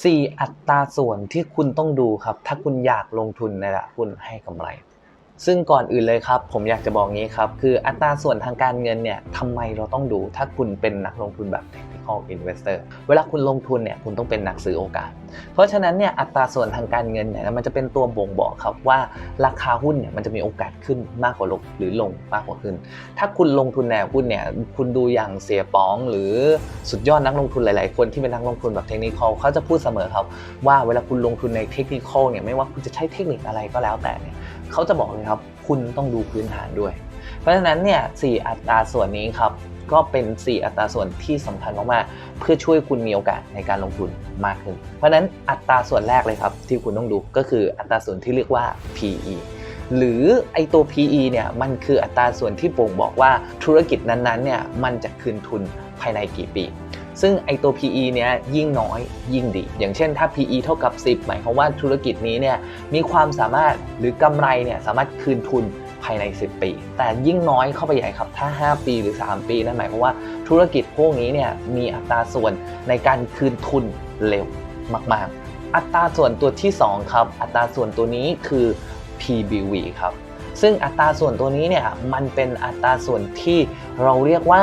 4 อัตราส่วนที่คุณต้องดูครับ ถ้าคุณอยากลงทุนในตลาดหุ้นให้กำไร ซึ่งก่อนอื่นเลยครับ ผมอยากจะบอกงี้ครับ คืออัตราส่วนทางการเงินเนี่ยทำไมเราต้องดู ถ้าคุณเป็นนักลงทุนแบบ technical investor เวลาคุณลงทุนเนี่ยคุณต้องเป็นนักซื้อโอกาส เพราะฉะนั้นเนี่ยอัตราส่วนทางการเงินเนี่ยมันจะเป็นตัวบ่งบอกครับว่าราคาหุ้นเนี่ยมันจะมีโอกาสขึ้นมากกว่าลงหรือลงมากกว่าขึ้น ถ้าคุณลงทุนในหุ้นเนี่ยคุณดูอย่างเสียป๋องหรือสุดยอดนักลงทุนหลาย ๆ คนที่เป็นนักลงทุนแบบเทคนิคอลเขาจะพูดเสมอครับว่าเวลาคุณลงทุนในเทคนิคอลเนี่ยไม่ว่าคุณจะใช้เทคนิคอะไรก็แล้วแต่เนี่ยเขาจะบอกเลยครับ คุณต้องดูพื้นฐานด้วย เพราะฉะนั้นเนี่ยสอัตราส่วนนี้ครับก็เป็น 4 อัตราส่วนที่สำคัญมากๆ เพื่อช่วยคุณมีโอกาสในการลงทุนมากขึ้น เพราะฉะนั้นอัตราส่วนแรกเลยครับ ที่คุณต้องดูก็คืออัตราส่วนที่เรียกว่า PE หรือไอตัว PE เนี่ยมันคืออัตราส่วนที่บ่งบอกว่าธุรกิจนั้นๆเนี่ยมันจะคืนทุนภายในกี่ปี ซึ่งไอตัว PE เนี้ยยิ่งน้อยยิ่งดี อย่างเช่นถ้า PE เท่ากับ 10 หมายความว่าธุรกิจนี้เนี่ยมีความสามารถหรือกำไรเนี่ยสามารถคืนทุน ภายใน 10 ปี แต่ยิ่งน้อยเข้าไปใหญ่ครับ ถ้า 5 ปีหรือ 3 ปีนั่นหมายความว่าธุรกิจพวกนี้เนี่ยมีอัตราส่วนในการคืนทุนเร็วมาก ๆ อัตราส่วนตัวที่ 2 ครับ อัตราส่วนตัวนี้คือ PBV ครับซึ่งอัตราส่วนตัวนี้เนี่ยมันเป็นอัตราส่วนที่เราเรียกว่า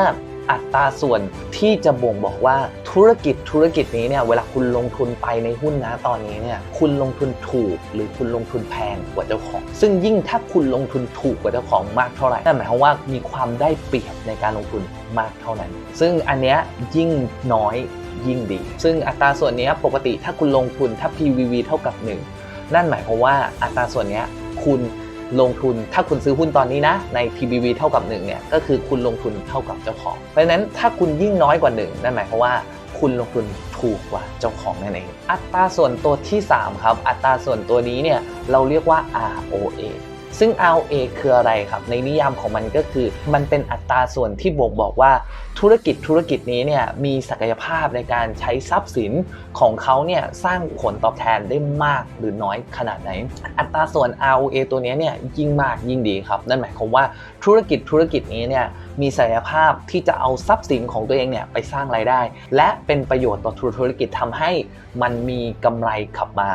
อัตราส่วนที่จะบ่งบอกว่าธุรกิจธุรกิจนี้เนี่ยเวลาคุณลงทุนไปในหุ้นนะตอนนี้เนี่ยคุณลงทุนถูกหรือคุณลงทุนแพงกว่าเจ้าของ ซึ่งยิ่งถ้าคุณลงทุนถูกกว่าเจ้าของมากเท่าไหร่นั่นหมายความว่ามีความได้เปรียบในการลงทุนมากเท่านั้น ซึ่งอันเนี้ยยิ่งน้อยยิ่งดี ซึ่งอัตราส่วนเนี้ยปกติถ้าคุณลงทุนถ้า PVV เท่ากับ 1 นั่นหมายความว่าอัตราส่วนเนี้ยคุณ ลงทุนถ้าคุณซื้อหุ้นตอนนี้นะใน T/BV เท่ากับ1เนี่ยก็คือคุณลงทุนเท่ากับเจ้าของ เพราะฉะนั้นถ้าคุณยิ่งน้อยกว่า1นั่นหมายความว่าคุณลงทุนถูกกว่าเจ้าของนั่นเอง อัตราส่วนตัวที่ 3 ครับ อัตราส่วนตัวนี้เนี่ยเราเรียกว่า ROA ซึ่ง ROA คืออะไรครับ ในนิยามของมันก็คือ มันเป็นอัตราส่วนที่บ่งบอกว่าธุรกิจธุรกิจนี้เนี่ยมีศักยภาพในการใช้ทรัพย์สินของเขาเนี่ยสร้างผลตอบแทนได้มากหรือน้อยขนาดไหน อัตราส่วน ROA ตัวนี้เนี่ยยิ่งมากยิ่งดีครับ นั่นหมายความว่าธุรกิจธุรกิจนี้เนี่ยมีศักยภาพที่จะเอาทรัพย์สินของตัวเองเนี่ยไปสร้างรายได้ และเป็นประโยชน์ต่อธุรกิจทำให้มันมีกำไรขับมา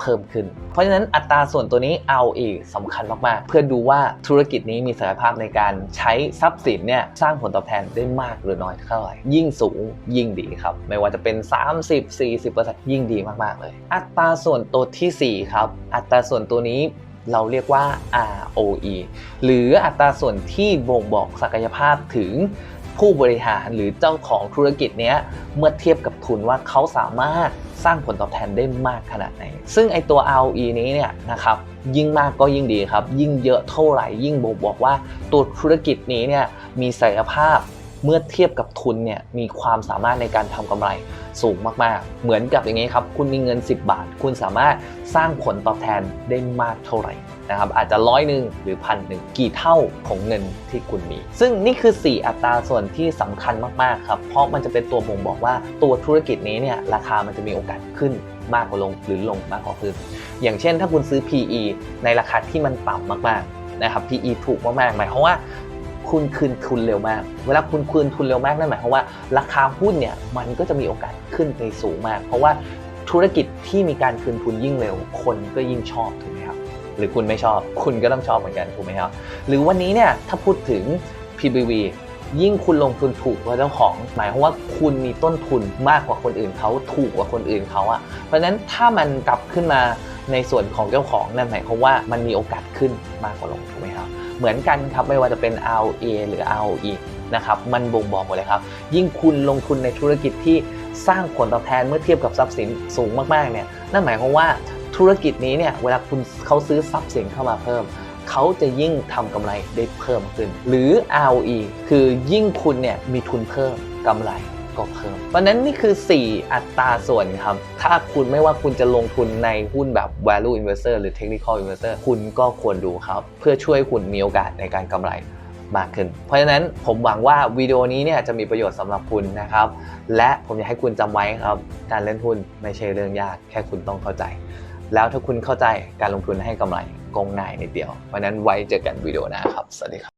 เพิ่มขึ้น เพราะฉะนั้นอัตราส่วนตัวนี้ ROE สำคัญมากๆ เพื่อดูว่าธุรกิจนี้มีศักยภาพในการใช้ทรัพย์สินเนี่ยสร้างผลตอบแทนได้มากหรือน้อยเท่าไหร่ยิ่งสูงยิ่งดีครับ ไม่ว่าจะเป็น 30 40%ยิ่งดีมากๆเลย อัตราส่วนตัวทีสี่4 ครับ อัตราส่วนตัวนี้เราเรียกว่า ROE หรืออัตราส่วนที่บ่งบอกศักยภาพถึง ผู้บริหารหรือเจ้าของธุรกิจเนี้ยเมื่อเทียบกับทุนว่าเขาสามารถสร้างผลตอบแทนได้มากขนาดไหน ซึ่งไอตัว ROE นี้เนี่ยนะครับยิ่งมากก็ยิ่งดีครับ ยิ่งเยอะเท่าไหร่ยิ่งบอกบอกว่าตัวธุรกิจนี้เนี่ยมีศักยภาพเมื่อเทียบกับทุนเนี่ยมีความสามารถในการทำกำไร สูงมากๆ เหมือนกับอย่างนี้ครับ คุณมีเงิน 10 บาท คุณสามารถสร้างผลตอบแทนได้มากเท่าไหร่นะครับ อาจจะร้อยหนึ่งหรือพันหนึ่งกี่เท่าของเงินที่คุณมี ซึ่งนี่คือ 4 อัตราส่วนที่สำคัญมากๆครับ เพราะมันจะเป็นตัวบ่งบอกว่าตัวธุรกิจนี้เนี่ยราคามันจะมีโอกาสขึ้นมากกว่าลงหรือลงมากกว่าขึ้น อย่างเช่น ถ้าคุณซื้อ PE ในราคาที่มันต่ำมากๆนะครับ PE ถูกมากๆหมายความว่า คุณคืนทุนเร็วมาก เวลาคุณคืนทุนเร็วมากนั่นหมายความว่า ราคาหุ้นเนี่ยมันก็จะมีโอกาสขึ้นไปสูงมาก เพราะว่าธุรกิจที่มีการคืนทุนยิ่งเร็ว คนก็ยิ่งชอบถูกไหมครับ หรือคุณไม่ชอบ คุณก็ต้องชอบเหมือนกันถูกไหมครับ หรือวันนี้เนี่ยถ้าพูดถึง PBV ยิ่งคุณลงทุนถูกกว่าเจ้าของ หมายความว่าคุณมีต้นทุนมากกว่าคนอื่นเขาถูกกว่าคนอื่นเขาอะเพราะฉะนั้นถ้ามันกลับขึ้นมา ในส่วนของเจ้าของนั่นหมายความว่ามันมีโอกาสขึ้นมากกว่าลงถูกไหมครับ เหมือนกันครับไม่ว่าจะเป็น ROA หรือ ROE นะครับมันบ่งบอกหมดเลยครับ ยิ่งคุณลงทุนในธุรกิจที่สร้างผลตอบแทนเมื่อเทียบกับทรัพย์สินสูงมากๆเนี่ยนั่นหมายความว่าธุรกิจนี้เนี่ยเวลาคุณเขาซื้อทรัพย์สินเข้ามาเพิ่มเขาจะยิ่งทำกำไรได้เพิ่มขึ้น หรือ ROE คือยิ่งคุณเนี่ยมีทุนเพิ่มกำไร ก็เพิ่มเพราะนั้นนี่คือ 4 อัตราส่วนครับ ถ้าคุณไม่ว่าคุณจะลงทุนในหุ้นแบบ value investor หรือ technical investor คุณก็ควรดูครับ เพื่อช่วยคุณมีโอกาสในการกำไรมากขึ้น เพราะฉะนั้นผมหวังว่าวิดีโอนี้เนี่ยจะมีประโยชน์สำหรับคุณนะครับ และผมอยากให้คุณจำไว้ครับ การเล่นหุ้นไม่ใช่เรื่องยาก แค่คุณต้องเข้าใจ แล้วถ้าคุณเข้าใจการลงทุนให้กำไรกง่ายในเดียว เพราะนั้นไว้เจอกันวิดีโอหน้าครับ สวัสดีครับ